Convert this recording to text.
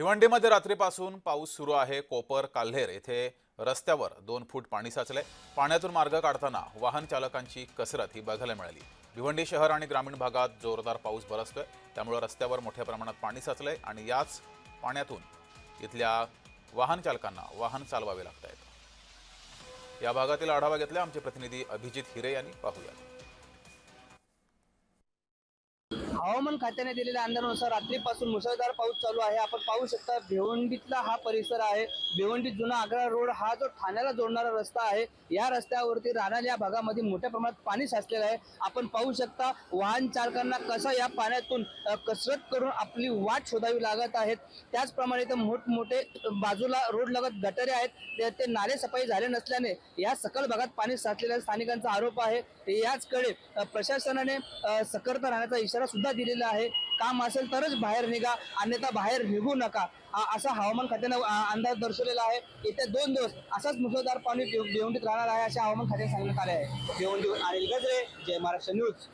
भिवंडीमध्ये रात्रीपासून पाऊस सुरू आहे. कोपर काल्हेर येथे रस्त्यावर दोन फूट पाणी साचले. पाण्यातून मार्ग काढताना वाहन चालकांची कसरत ही बघायला मिळाली. भिवंडी शहर आणि ग्रामीण भागात जोरदार पाऊस बरसतोय. त्यामुळे रस्त्यावर मोठ्या प्रमाणात पाणी साचलंय आणि याच पाण्यातून इथल्या वाहन चालकांना वाहन चालवावे लागत आहेत या भागातील आढावा घेतला आमचे प्रतिनिधी अभिजित हिरे यांनी. पाहूया हवामान खात्याने दिलेल्या अंदाजानुसार रात्रीपासून मुसळधार पाऊस चालू आहे. आपण पाहू शकता भिवंडीतला हा परिसर आहे. भिवंडी जुना आग्रा रोड हा जो ठाण्याला जोडणारा रस्ता आहे या रस्त्यावरती राहणाऱ्या या भागामध्ये मोठ्या प्रमाणात पाणी साचलेलं आहे. आपण पाहू शकता वाहन चालकांना कसा या पाण्यातून कसरत करून आपली वाट शोधावी लागत आहेत. त्याचप्रमाणे इथं मोठमोठे बाजूला रोड लगत गटारे आहेत. ते- ते नाले सफाई झाले नसल्याने या सकल भागात पाणी साचलेल्या स्थानिकांचा आरोप आहे. याचकडे प्रशासनाने सकर्त राहण्याचा इशारा सुद्धा दिलेला आहे. काम असेल तरच बाहेर निघा अन्यथा बाहेर निघू नका. असा हवामान खात्यानं अंदाज दर्शवलेला आहे. येत्या दोन दिवस असाच मुसळधार पाणी भिवंडीत राहणार आहे असे हवामान खात्याने सांगण्यात आले आहे. भिवंडी अनिल गजरे जय महाराष्ट्र न्यूज.